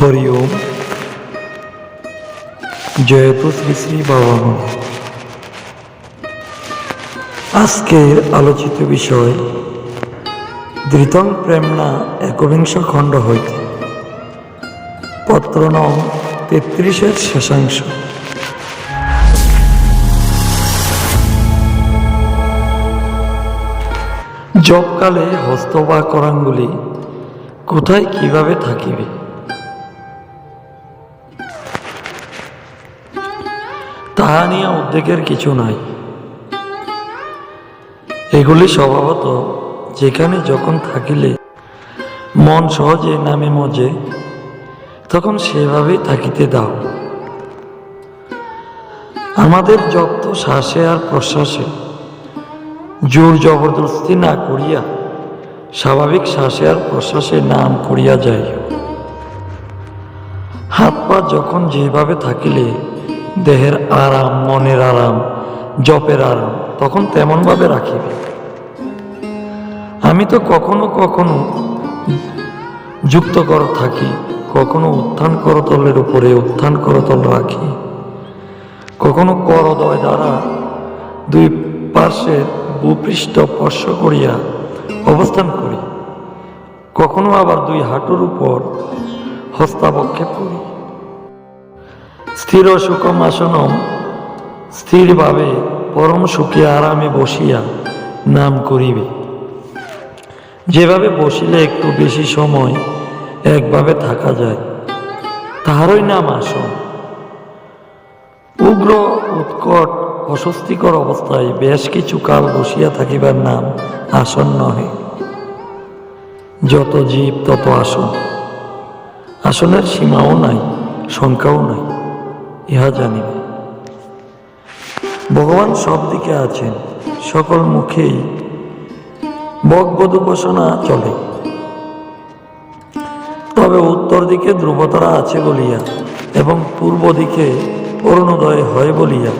হরি ওম। জয়তু শ্রী শ্রী বাবা আজকের আলোচিত বিষয় ধৃতং প্রেমনা একবিংশ খণ্ড হইতে। পত্র নং তেত্রিশের শেষাংশ। জবকালে হস্ত বা করাঙ্গুলি কোথায় কীভাবে থাকিবে? তাহা নিয়ে উদ্বেগের কিছু নাই। এগুলি স্বভাবত যেখানে যখন থাকিলে মন সহজে নামে মজে, তখন সেভাবেই থাকিতে দাও। আমাদের যত শ্বাসে আর প্রশ্বাসে জোর জবরদস্তি না করিয়া স্বাভাবিক শ্বাসে আর প্রশ্বাসে নাম করিয়া যাই হাত পা যখন যেভাবে থাকিলে দেহের আরাম, মনের আরাম, জপের আরাম তখন তেমনভাবে রাখিবে। আমি তো কখনো কখনো যুক্ত কর থাকি, কখনো উত্থান করতলের উপরে উত্থান করতল রাখি। কখনো করদয় দ্বারা দুই পার্শ্বের ভূপৃষ্ঠ স্পর্শ করিয়া অবস্থান করি। কখনো আবার দুই হাঁটুর উপর হস্তাবক্ষেপ করি। স্থির সুখম আসনম, স্থিরভাবে পরম সুখে আরামে বসিয়া নাম করিবে। যেভাবে বসিলে একটু বেশি সময় একভাবে থাকা যায়, তাহারই নাম আসন। উগ্র, উৎকট, অস্বস্তিকর অবস্থায় বেশ কিছু কাল বসিয়া থাকিবার নাম আসন নহে। যত জীব তত আসন। আসনের সীমাও নাই, সংখ্যাও নাই। ইহা জানিবে। ভগবান সব দিকে আছেন, সকল মুখেই বকবদ উপাসনা চলে। তবে উত্তর দিকে ধ্রুবতারা আছে বলিয়া এবং পূর্ব দিকে অরুণোদয় হয় বলিয়া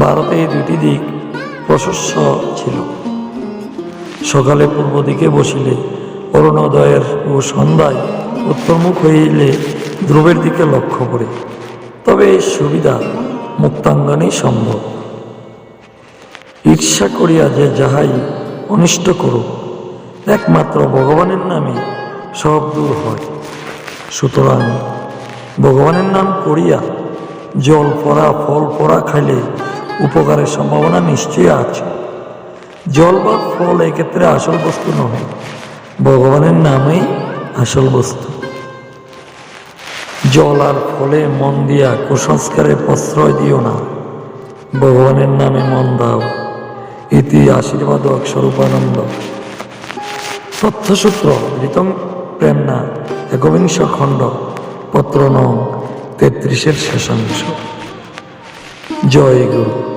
ভারতে এই দুটি দিক প্রশস্য ছিল। সকালে পূর্ব দিকে বসিলে অরুণোদয়ের ও সন্ধ্যায় উত্তরমুখ হইলে ধ্রুবের দিকে লক্ষ্য করে। তবে সুবিধা মুক্তাঙ্গনেই সম্ভব। ঈর্ষা করিয়া যে যাহাই অনিষ্ট করুক, একমাত্র ভগবানের নামে সব দূর হয়। সুতরাং ভগবানের নাম করিয়া জল পড়া, ফল পড়া খাইলে উপকারের সম্ভাবনা নিশ্চয়ই আছে। জল বা ফল এক্ষেত্রে আসল বস্তু নয় ভগবানের নামেই আসল বস্তু। জল আর ফলে মন দিয়া কুসংস্কারে প্রশ্রয় দিও না। ভগবানের নামে মন দাও। ইতি আশীর্বাদক স্বরূপানন্দ তথ্যসূত্র ঋতম প্রেমনা, একবিংশ খণ্ড, পত্র নং তেত্রিশের শেষাংশ। জয় গুরু।